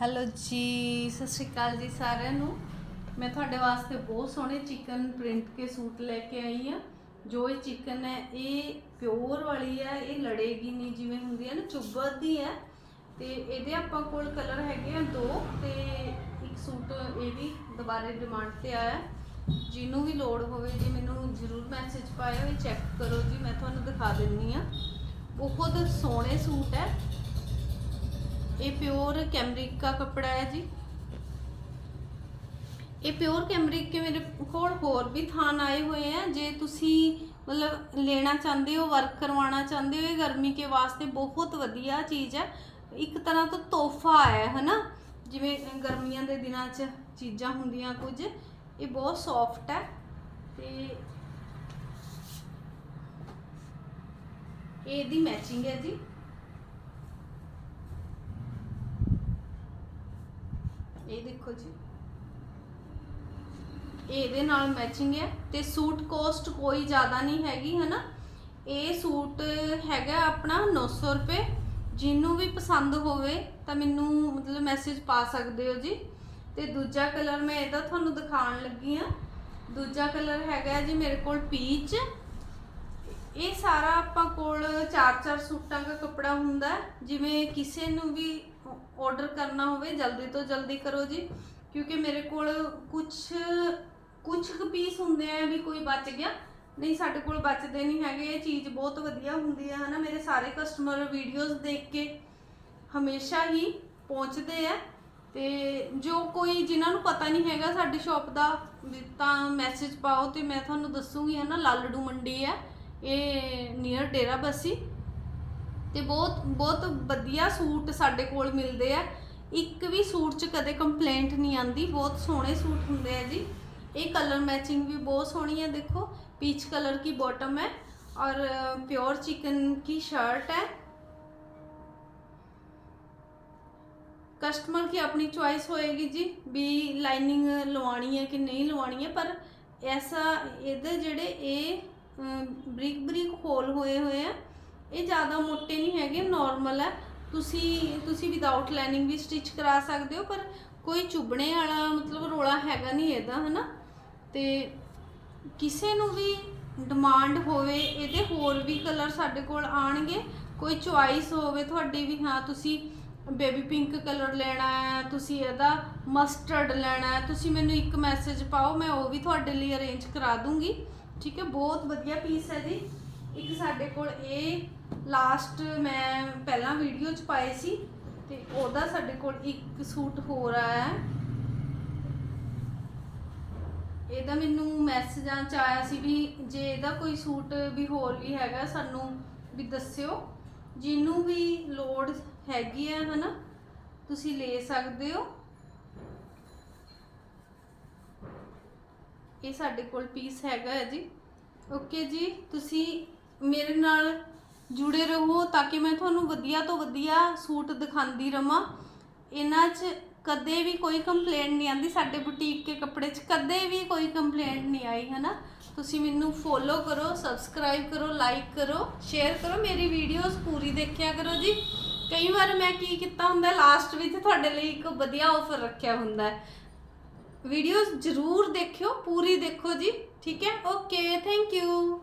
Hello ਜੀ, ਸਤਿ ਸ਼੍ਰੀ ਅਕਾਲ ਜੀ ਸਾਰਿਆਂ ਨੂੰ। ਮੈਂ ਤੁਹਾਡੇ ਵਾਸਤੇ ਬਹੁਤ ਸੋਹਣੇ ਚਿਕਨ ਪ੍ਰਿੰਟ ਕੇ ਸੂਟ ਲੈ ਕੇ ਆਈ ਆ ਜੋ ਇਹ ਚਿਕਨ ਹੈ, ਇਹ ਪਿਓਰ ਵਾਲੀ ਹੈ, ਇਹ ਲੜੇਗੀ ਨਹੀਂ, ਜਿਵੇਂ ਹੁੰਦੀ ਹੈ ਨਾ ਚੁੱਭਦੀ ਹੈ। ਤੇ ਇਹਦੇ ਆਪਾਂ ਕੋਲ ਕਲਰ ਹੈਗੇ ਆ ਦੋ, ਤੇ ਇੱਕ ਸੂਟ ਇਹ ਵੀ ਦੁਬਾਰੇ ਡਿਮਾਂਡ ਤੇ ਆਇਆ। ਜਿਹਨੂੰ ਵੀ ਲੋੜ ਹੋਵੇ ਜੀ, ਮੈਨੂੰ ਜ਼ਰੂਰ ਮੈਸੇਜ ਪਾਇਓ, ਇਹ ਚੈੱਕ ਕਰੋ ਜੀ, ਮੈਂ ਤੁਹਾਨੂੰ ਦਿਖਾ ਦਿੰਨੀ ਆ ਬਹੁਤ ਸੋਹਣੇ ਸੂਟ ਹੈ। ਇਹ ਪਿਓਰ ਕੈਮਰਿਕ ਦਾ ਕੱਪੜਾ ਹੈ ਜੀ। ਇਹ ਪਿਓਰ ਕੈਮਰਿਕ ਕੇ ਮੇਰੇ ਕੋਲ ਹੋਰ ਵੀ ਥਾਨ ਆਏ ਹੋਏ ਆ। ਜੇ ਤੁਸੀਂ ਮਤਲਬ ਲੈਣਾ ਚਾਹੁੰਦੇ ਹੋ ਵਰਕ ਕਰਵਾਉਣਾ ਚਾਹੁੰਦੇ ਹੋ, ਇਹ ਗਰਮੀ ਕੇ ਵਾਸਤੇ ਬਹੁਤ ਵਧੀਆ ਚੀਜ਼ ਹੈ। ਇੱਕ ਤਰ੍ਹਾਂ ਤੋਂ ਤੋਹਫਾ ਹੈ, ਹਨਾ? ਜਿਵੇਂ ਗਰਮੀਆਂ ਦੇ ਦਿਨਾਂ 'ਚ ਚੀਜ਼ਾਂ ਹੁੰਦੀਆਂ ਕੁਝ, ਇਹ ਬਹੁਤ ਸੌਫਟ ਹੈ। ਤੇ ਇਹਦੀ ਮੈਚਿੰਗ ਹੈ ਜੀ। ਇਹ ਦੇਖੋ ਜੀ। ਇਹਦੇ ਨਾਲ ਮੈਚਿੰਗ ਹੈ ਤੇ ਸੂਟ ਕੋਸਟ ਕੋਈ ਜ਼ਿਆਦਾ ਨਹੀਂ ਹੈਗੀ, ਹਨਾ? ਇਹ ਸੂਟ ਹੈਗਾ ਆਪਣਾ 900 ਰੁਪਏ। ਜਿਹਨੂੰ ਵੀ ਪਸੰਦ ਹੋਵੇ ਤਾਂ ਮੈਨੂੰ ਮਤਲਬ ਮੈਸੇਜ ਪਾ ਸਕਦੇ ਹੋ ਜੀ। ਤੇ ਦੂਜਾ ਕਲਰ ਮੈਂ ਇਹਦਾ ਤੁਹਾਨੂੰ ਦਿਖਾਉਣ ਲੱਗੀ ਆ ਦੂਜਾ ਕਲਰ ਹੈਗਾ ਜੀ ਮੇਰੇ ਕੋਲ ਪੀਚ ਇਹ ਸਾਰਾ ਆਪਾਂ ਕੋਲ 4-4 ਸੂਟਾਂ ਦਾ ਕੱਪੜਾ ਹੁੰਦਾ ਜਿਵੇਂ ਕਿਸੇ ਨੂੰ ਵੀ ਆਰਡਰ ਕਰਨਾ ਹੋਵੇ, ਜਲਦੀ ਤੋਂ ਜਲਦੀ ਕਰੋ ਜੀ। ਕਿਉਂਕਿ ਮੇਰੇ ਕੋਲ ਕੁਝ ਕੁਝ ਕੁ ਪੀਸ ਹੁੰਦੇ ਆ ਵੀ ਕੋਈ ਬਚ ਗਿਆ। ਨਹੀਂ, ਸਾਡੇ ਕੋਲ ਬਚਦੇ ਨਹੀਂ ਹੈਗੇ। ਇਹ ਚੀਜ਼ ਬਹੁਤ ਵਧੀਆ ਹੁੰਦੀ ਹੈ, ਹਨਾ? ਮੇਰੇ ਸਾਰੇ ਕਸਟਮਰ ਵੀਡੀਓਜ਼ ਦੇਖ ਕੇ ਹਮੇਸ਼ਾ ਹੀ ਪਹੁੰਚਦੇ ਆ। ਤੇ ਜੋ ਕੋਈ ਜਿਨ੍ਹਾਂ ਨੂੰ ਪਤਾ ਨਹੀਂ ਹੈਗਾ ਸਾਡੀ ਸ਼ਾਪ ਦਾ, ਵੀ ਤਾਂ ਮੈਸੇਜ ਪਾਓ ਤੇ ਮੈਂ ਤੁਹਾਨੂੰ ਦੱਸੂਗੀ, ਹਨਾ? ਲਾਲੜੂ ਮੰਡੀ ਹੈ। ਇਹ ਨੀਅਰ ਡੇਰਾ ਬੱਸੀ ਤੇ ਬਹੁਤ ਬਹੁਤ ਵਧੀਆ ਸੂਟ ਸਾਡੇ ਕੋਲ ਮਿਲਦੇ ਆ ਇੱਕ ਵੀ ਸੂਟ 'ਚ ਕਦੇ ਕੰਪਲੇਂਟ ਨਹੀਂ ਆਂਦੀ ਬਹੁਤ ਸੋਹਣੇ ਸੂਟ ਹੁੰਦੇ ਆ ਜੀ ਇਹ ਕਲਰ ਮੈਚਿੰਗ ਵੀ ਬਹੁਤ ਸੋਹਣੀ है देखो पीच कलर की बॉटम है और प्योर चिकन की शर्ट है ਕਸਟਮਰ ਕੀ ਆਪਣੀ ਚੁਆਇਸ ਹੋਏਗੀ ਜੀ ਵੀ ਲਾਈਨਿੰਗ ਲਵਾਣੀ ਹੈ ਕਿ ਨਹੀਂ ਲਵਾਣੀ ਹੈ ਪਰ ਐਸਾ ਇਹਦੇ ਜਿਹੜੇ ਇਹ ਬਰੀਕ ਬਰੀਕ ਹੋਲ ਹੋਏ ਹੋਏ ਆ। ਇਹ ਜ਼ਿਆਦਾ ਮੋਟੇ ਨਹੀਂ ਹੈਗੇ ਨਾਰਮਲ ਹੈ ਤੁਸੀਂ ਤੁਸੀਂ ਵਿਦਆਊਟ ਲਾਈਨਿੰਗ ਵੀ ਸਟਿਚ ਕਰਾ ਸਕਦੇ ਹੋ, ਪਰ ਕੋਈ ਚੁੱਭਣੇ ਵਾਲਾ ਮਤਲਬ ਰੋਲਾ ਹੈਗਾ ਨਹੀਂ ਇਹਦਾ, ਹਨਾ? ਤੇ ਕਿਸੇ ਨੂੰ ਵੀ ਡਿਮਾਂਡ ਹੋਵੇ, ਇਹਦੇ ਹੋਰ ਵੀ ਕਲਰ ਸਾਡੇ ਕੋਲ ਆਣਗੇ ਕੋਈ ਚੁਆਇਸ ਹੋਵੇ ਤੁਹਾਡੀ ਵੀ, ਹਾਂ, ਤੁਸੀਂ ਬੇਬੀ ਪਿੰਕ ਕਲਰ ਲੈਣਾ ਹੈ, ਤੁਸੀਂ ਇਹਦਾ ਮਸਟਰਡ ਲੈਣਾ ਹੈ, ਤੁਸੀਂ ਮੈਨੂੰ ਇੱਕ ਮੈਸੇਜ ਪਾਓ, ਮੈਂ ਉਹ ਵੀ ਤੁਹਾਡੇ ਲਈ ਅਰੇਂਜ ਕਰਾ ਦੂੰਗੀ। ਠੀਕ ਹੈ, ਬਹੁਤ ਵਧੀਆ ਪੀਸ ਹੈ ਜੀ। ਇੱਕ ਸਾਡੇ ਕੋਲ ਇਹ ਲਾਸਟ ਮੈਂ ਪਹਿਲਾਂ ਵੀਡੀਓ 'ਚ ਪਾਏ ਸੀ ਤੇ ਉਹਦਾ ਸਾਡੇ ਕੋਲ ਇੱਕ ਸੂਟ ਹੋਰ ਆਇਆ ਹੈ। ਇਹਦਾ ਮੈਨੂੰ ਮੈਸੇਜਾਂ ਚ ਆਇਆ ਸੀ ਵੀ ਜੇ ਇਹਦਾ ਕੋਈ ਸੂਟ ਵੀ ਹੋਰ ਵੀ ਹੈਗਾ, ਸਾਨੂੰ ਵੀ ਦੱਸਿਓ। ਜਿਹਨੂੰ ਵੀ ਲੋੜ ਹੈਗੀ ਹੈ, ਹਨਾ, ਤੁਸੀਂ ਲੈ ਸਕਦੇ ਹੋ। ਇਹ ਸਾਡੇ ਕੋਲ ਪੀਸ ਹੈਗਾ ਹੈ ਜੀ। ਓਕੇ ਜੀ, ਤੁਸੀਂ ਮੇਰੇ ਨਾਲ ਜੁੜੇ ਰਹੋ ਤਾਂ ਕਿ ਮੈਂ ਤੁਹਾਨੂੰ ਵਧੀਆ ਤੋਂ ਵਧੀਆ ਸੂਟ ਦਿਖਾਉਂਦੀ ਰਵਾਂ। ਇਹਨਾਂ 'ਚ ਕਦੇ ਵੀ ਕੋਈ ਕੰਪਲੇਂਟ ਨਹੀਂ ਆਂਦੀ ਸਾਡੇ ਬੁਟੀਕ ਕੇ ਕੱਪੜੇ 'ਚ ਕਦੇ ਵੀ ਕੋਈ ਕੰਪਲੇਂਟ ਨਹੀਂ ਆਈ ਹੈ ਨਾ ਤੁਸੀਂ ਮੈਨੂੰ ਫੋਲੋ ਕਰੋ ਸਬਸਕ੍ਰਾਈਬ ਕਰੋ ਲਾਈਕ ਕਰੋ ਸ਼ੇਅਰ ਕਰੋ, ਮੇਰੀ ਵੀਡੀਓਜ਼ ਪੂਰੀ ਦੇਖਿਆ ਕਰੋ ਜੀ। ਕਈ ਵਾਰ ਮੈਂ ਕੀ ਕੀਤਾ ਹੁੰਦਾ ਲਾਸਟ ਵਿੱਚ ਤੁਹਾਡੇ ਲਈ ਇੱਕ ਵਧੀਆ ਆਫਰ ਰੱਖਿਆ ਹੁੰਦਾ ਹੈ। ਵੀਡੀਓਜ਼ ਜ਼ਰੂਰ ਦੇਖਿਓ ਪੂਰੀ ਦੇਖੋ ਜੀ ਠੀਕ ਹੈ? Okay thank you